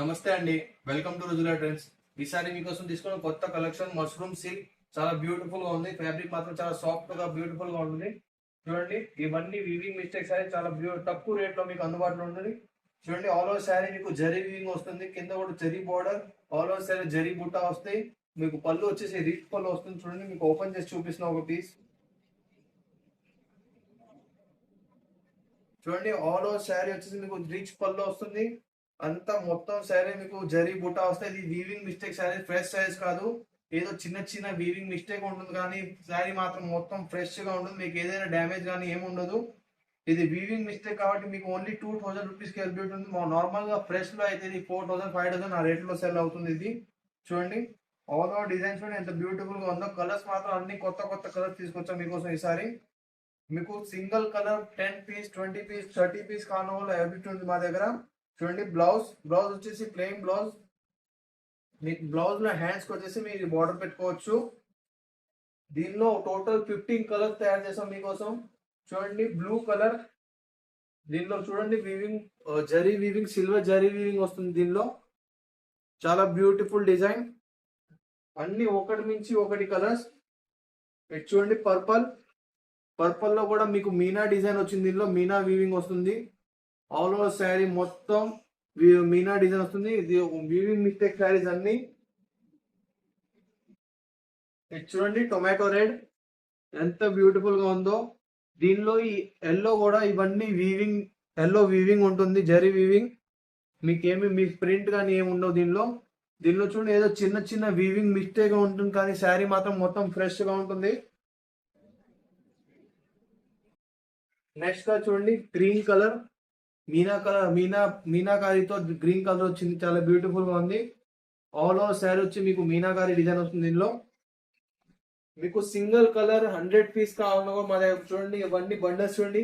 నమస్తే అండి. Welcome to Rujula trends ఈసారి మీకోసం తీసుకున్న కొత్త కలెక్షన్ మష్రూమ్ సిల్క్ చాలా బ్యూటిఫుల్గా ఉంది. ఫ్యాబ్రిక్ మాత్రం చాలా సాఫ్ట్గా బ్యూటిఫుల్గా ఉంటుంది. చూడండి ఇవన్నీ వీవింగ్ మిస్టేక్స్ అనేది చాలా బ్యూ తక్కువ రేట్లో మీకు అందుబాటులో ఉంటుంది. చూడండి ఆల్ ఓవర్ శారీ మీకు జరీ వీవింగ్ వస్తుంది. కింద కూడా zari border all over sari zari butta వస్తాయి. మీకు పళ్ళు వచ్చేసి రిచ్ పళ్ళు వస్తుంది. చూడండి మీకు ఓపెన్ చేసి చూపిస్తున్న ఒక పీస్ చూడండి ఆల్ ఓవర్ శారీ వచ్చేసి మీకు రిచ్ పళ్ళు వస్తుంది. అంతా మొత్తం శారీ మీకు జరీ బుట్ట వస్తే ఇది weaving mistake sari fresh size కాదు. ఏదో చిన్న చిన్న వీవింగ్ మిస్టేక్ ఉంటుంది కానీ శారీ మాత్రం మొత్తం ఫ్రెష్గా ఉంటుంది. మీకు ఏదైనా డ్యామేజ్ కానీ ఏమి ఉండదు. ఇది వీవింగ్ మిస్టేక్ కాబట్టి మీకు ఓన్లీ టూ థౌసండ్ రూపీస్కి వెళ్ళి ఉంది నార్మల్గా ఫ్రెష్లో అయితే ఇది ఫోర్ థౌసండ్ ఫైవ్ థౌసండ్ ఆ రేట్లో సెల్ అవుతుంది ఇది. చూడండి. ఆల్ ఓవర్ డిజైన్స్ చూడండి ఎంత బ్యూటిఫుల్గా ఉందో. కలర్స్ మాత్రం అన్ని కొత్త కొత్త కలర్స్ తీసుకొచ్చాం మీకోసం ఈసారి మీకు single colour ten piece twenty piece thirty piece కాను ఎవ్రీ ఉంది మా దగ్గర. చూడండి బ్లౌజ్ బ్లౌజ్ వచ్చేసి ప్లెయిన్ బ్లౌజ్ మీకు బ్లౌజ్లో హ్యాండ్స్ వచ్చేసి మీరు బార్డర్ పెట్టుకోవచ్చు. దీనిలో టోటల్ ఫిఫ్టీన్ కలర్స్ తయారు చేసాం మీకోసం. చూడండి బ్లూ కలర్ దీనిలో చూడండి weaving zari weaving silver zari weaving వస్తుంది దీనిలో. చాలా బ్యూటిఫుల్ డిజైన్ అన్ని ఒకటి మించి ఒకటి కలర్స్ ఇటు చూడండి పర్పల్ పర్పల్లో కూడా మీకు మీనా డిజైన్ వచ్చింది దీనిలో మీనా వీవింగ్ వస్తుంది. ఆల్ ఓవర్ శారీ మొత్తం మీనా డిజైన్ వస్తుంది. ఇది వీవింగ్ మిస్టేక్ శారీస్ అన్ని. చూడండి టొమాటో రెడ్. ఎంత బ్యూటిఫుల్గా ఉందో. దీనిలో ఈ ఎల్లో కూడా ఇవన్నీ వీవింగ్ ఎల్లో వీవింగ్ ఉంటుంది జరీ వీవింగ్ మీకేమి మీ ప్రింట్ కానీ ఏమి ఉండవు దీనిలో. దీనిలో చూడండి ఏదో చిన్న చిన్న వీవింగ్ మిస్టేక్ ఉంటుంది కానీ శారీ మాత్రం మొత్తం ఫ్రెష్గా ఉంటుంది. నెక్స్ట్గా చూడండి green colour meena colour meena మీనాకారితో green colour వచ్చింది చాలా బ్యూటిఫుల్గా ఉంది. ఆల్ ఓవర్ శారీ వచ్చి మీకు మీనాకారి డిజైన్ వస్తుంది దీనిలో మీకు సింగిల్ కలర్ హండ్రెడ్ పీస్ కావాలన్నా మా దగ్గర చూడండి ఇవన్నీ బండల్స్ చూడండి.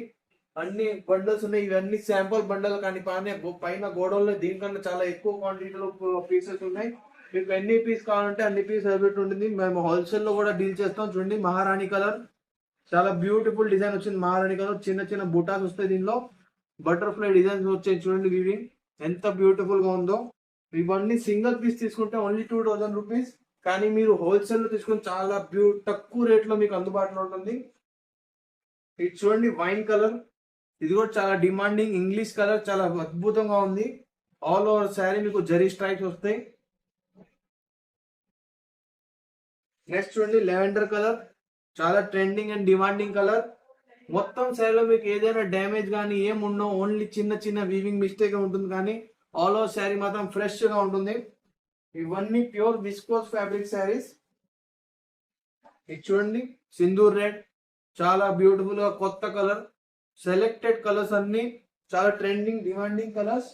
అన్ని బండల్స్ ఉన్నాయి ఇవన్నీ శాంపుల్ బండల్ కానీ పైన పైన గోడౌన్లో దీనికన్నా చాలా ఎక్కువ క్వాంటిటీలో పీసెస్ ఉన్నాయి. మీకు ఎన్ని పీస్ కావాలంటే అన్ని పీస్ అవైలబుల్ ఉంటుంది. మేము హోల్సేల్లో కూడా డీల్ చేస్తాం చూడండి మహారాణి కలర్ చాలా బ్యూటిఫుల్ డిజైన్ వచ్చింది మహారాణి కలర్ చిన్న చిన్న బుటాస్ వస్తాయి దీనిలో. బటర్ఫ్లై డిజైన్స్ వచ్చాయి చూడండి ఇవి ఎంత బ్యూటిఫుల్గా ఉందో. ఇవన్నీ సింగిల్ పీస్ తీసుకుంటే ఓన్లీ టూ థౌసండ్ రూపీస్ కానీ మీరు హోల్సేల్లో తీసుకుని చాలా బ్యూ తక్కువ రేట్లో మీకు అందుబాటులో ఉంటుంది. ఇది చూడండి వైన్ కలర్. ఇది కూడా చాలా డిమాండింగ్ ఇంగ్లీష్ కలర్ చాలా అద్భుతంగా ఉంది. ఆల్ ఓవర్ శారీ మీకు జరీ స్ట్రైప్స్ వస్తాయి. నెక్స్ట్ చూడండి లెవెండర్ కలర్. చాలా ట్రెండింగ్ అండ్ డిమాండింగ్ కలర్. మొత్తం శారీలో మీకు ఏదైనా డ్యామేజ్ కానీ ఏం ఉండవు ఓన్లీ చిన్న చిన్న వీవింగ్ మిస్టేక్ ఉంటుంది కానీ ఆల్ ఓవర్ శారీ మాత్రం ఫ్రెష్గా ఉంటుంది. ఇవన్నీ ప్యూర్ విస్కోస్ ఫ్యాబ్రిక్ శారీస్ ఇది చూడండి సింధూర్ రెడ్ చాలా బ్యూటిఫుల్గా కొత్త కలర్ సెలెక్టెడ్ కలర్స్ అన్ని చాలా trending demanding colours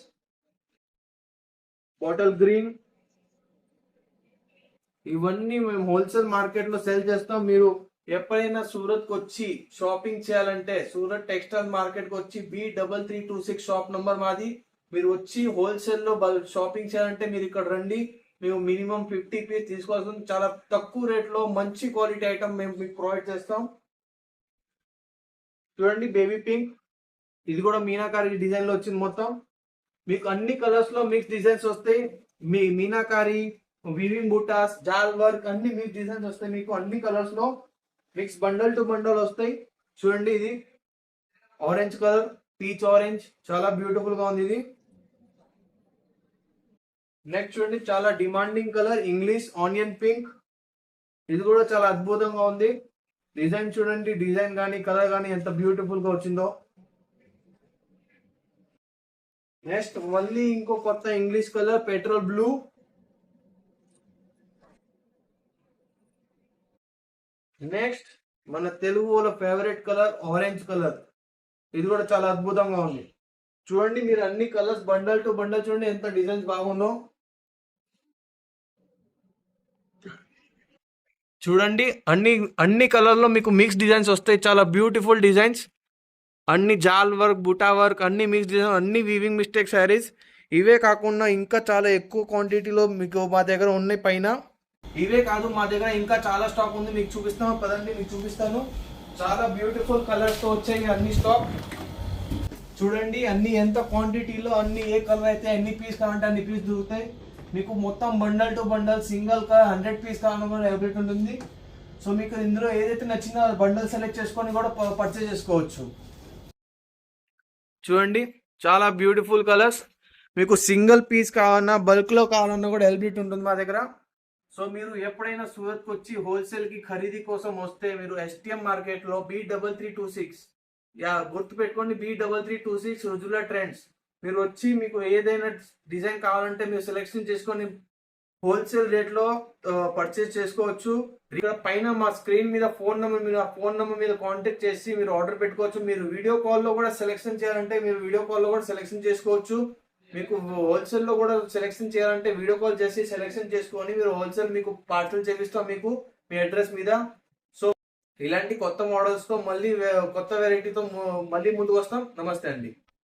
bottle green ఇవన్నీ మేము హోల్సేల్ మార్కెట్లో సెల్ చేస్తాం. మీరు ఎప్పుడైనా సూరత్కి వచ్చి షాపింగ్ చేయాలంటే సూరత్ టెక్స్టైల్ మార్కెట్కి వచ్చి B double three two six shop number మాది. మీరు వచ్చి హోల్సేల్లో షాపింగ్ చేయాలంటే మీరు ఇక్కడ రండి. మేము మినిమం ఫిఫ్టీ పీస్ తీసుకోవాల్సింది చాలా తక్కువ రేట్లో మంచి క్వాలిటీ ఐటమ్ మేము మీకు ప్రొవైడ్ చేస్తాం. చూడండి బేబీ పింక్. ఇది కూడా మీనాకారి డిజైన్లో వచ్చింది మొత్తం. మీకు అన్ని కలర్స్లో మిక్స్ డిజైన్స్ వస్తాయి. మీ మీనాకారి వివింగ్ బుటాస్ జాల్ వర్క్ అన్ని మిక్స్ డిజైన్స్ వస్తాయి మీకు అన్ని కలర్స్లో. మిక్స్ బండల్ టు బండల్ వస్తాయి. చూడండి ఇది. ఆరెంజ్ కలర్ పీచ్ ఆరెంజ్ చాలా బ్యూటిఫుల్గా ఉంది ఇది. నెక్స్ట్ చూడండి చాలా demanding colour English onion pink ఇది కూడా చాలా అద్భుతంగా ఉంది. డిజైన్ చూడండి డిజైన్ కానీ కలర్ కానీ ఎంత బ్యూటిఫుల్గా వచ్చిందో. నెక్స్ట్ మళ్ళీ ఇంకో కొత్త English colour petrol blue next మన తెలుగు వాళ్ళ ఫేవరెట్ కలర్ ఆరెంజ్ కలర్ ఇది కూడా చాలా అద్భుతంగా ఉంది. చూడండి మీరు అన్ని కలర్స్ బండల్ టు బండల్ చూడండి ఎంత డిజైన్స్ బాగుందో. చూడండి అన్ని అన్ని కలర్లో మీకు మిక్స్ డిజైన్స్ వస్తాయి. చాలా బ్యూటిఫుల్ డిజైన్స్ అన్ని జాల్ వర్క్ బుటా వర్క్ అన్ని మిక్స్ డిజైన్ అన్ని వీవింగ్ మిస్టేక్ శారీస్ ఇవే కాకుండా ఇంకా చాలా ఎక్కువ క్వాంటిటీలో మీకు మా దగ్గర ఉన్నాయి పైన. ఇవే కాదు మా దగ్గర ఇంకా చాలా స్టాక్ ఉంది. మీకు చూపిస్తాను. పదండి మీకు చూపిస్తాను. చాలా బ్యూటిఫుల్ కలర్స్తో వచ్చాయి అన్ని స్టాక్ చూడండి అన్ని ఎంత క్వాంటిటీలో అన్ని ఏ కలర్ అయితే ఎన్ని పీస్ కావాలంటే అన్ని పీస్ దొరుకుతాయి. మీకు మొత్తం bundle to bundle single colour hundred piece కావాలని కూడా అవైలబిలిటీ ఉంటుంది. సో మీకు ఇందులో ఏదైతే నచ్చిందో బండల్ సెలెక్ట్ చేసుకొని కూడా పర్చేస్ చేసుకోవచ్చు. చూడండి చాలా బ్యూటిఫుల్ కలర్స్ మీకు సింగిల్ పీస్ కావాలన్నా బల్క్లో కావాలన్నా కూడా అవైలబిలిటీ ఉంటుంది మా దగ్గర. సో మీరు ఎప్పుడైనా సూరత్కి వచ్చి హోల్సేల్కి ఖరీదు కోసం వస్తే మీరు ఎస్టిఎం మార్కెట్లో B double three two six yeah గుర్తు పెట్టుకోండి B double three two six రుజుల trends. మీరు వచ్చి మీకు ఏదైనా డిజైన్ కావాలంటే మీరు సెలెక్షన్ చేసుకొని హోల్సేల్ రేట్లో పర్చేస్ చేసుకోవచ్చు. ఇక్కడ పైన మా స్క్రీన్ మీద ఫోన్ నెంబర్ మీద ఫోన్ నెంబర్ మీద కాంటాక్ట్ చేసి మీరు ఆర్డర్ పెట్టుకోవచ్చు. మీరు వీడియో కాల్లో కూడా సెలెక్షన్ చేయాలంటే మీరు వీడియో కాల్లో కూడా సెలెక్షన్ చేసుకోవచ్చు. మీకు హోల్సేల్లో కూడా సెలెక్షన్ చేయాలంటే వీడియో కాల్ చేసి సెలెక్షన్ చేసుకొని మీరు హోల్సేల్ మీకు పార్సల్ చేపిస్తాం మీకు మీ అడ్రస్ మీద. సో ఇలాంటి కొత్త మోడల్స్తో మళ్ళీ కొత్త వెరైటీతో మళ్ళీ ముందుకు వస్తాం. నమస్తే అండి.